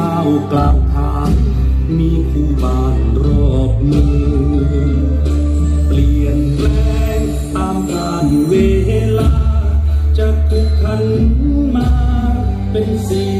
กาวกลางทางมีคู่บ้านรอบมือเปลี่ยนแปลงตามกาลเวลาจะคุกคันมาเป็นสี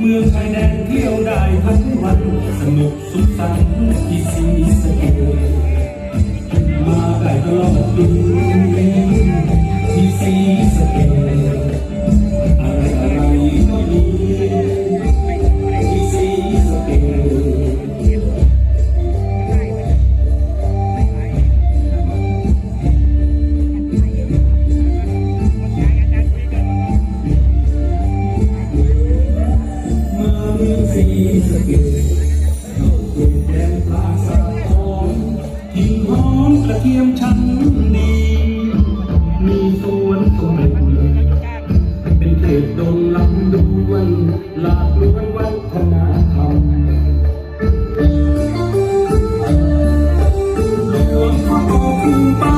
เมื่อไทยแดงเลี้ยวได้ทั้งวันสนุกสุขสันต์ที่สีสเกตมาได้ตลอดปี ติดบดงลำดงวันหลากล้วนวัฒนธรรมรวมของกรุปา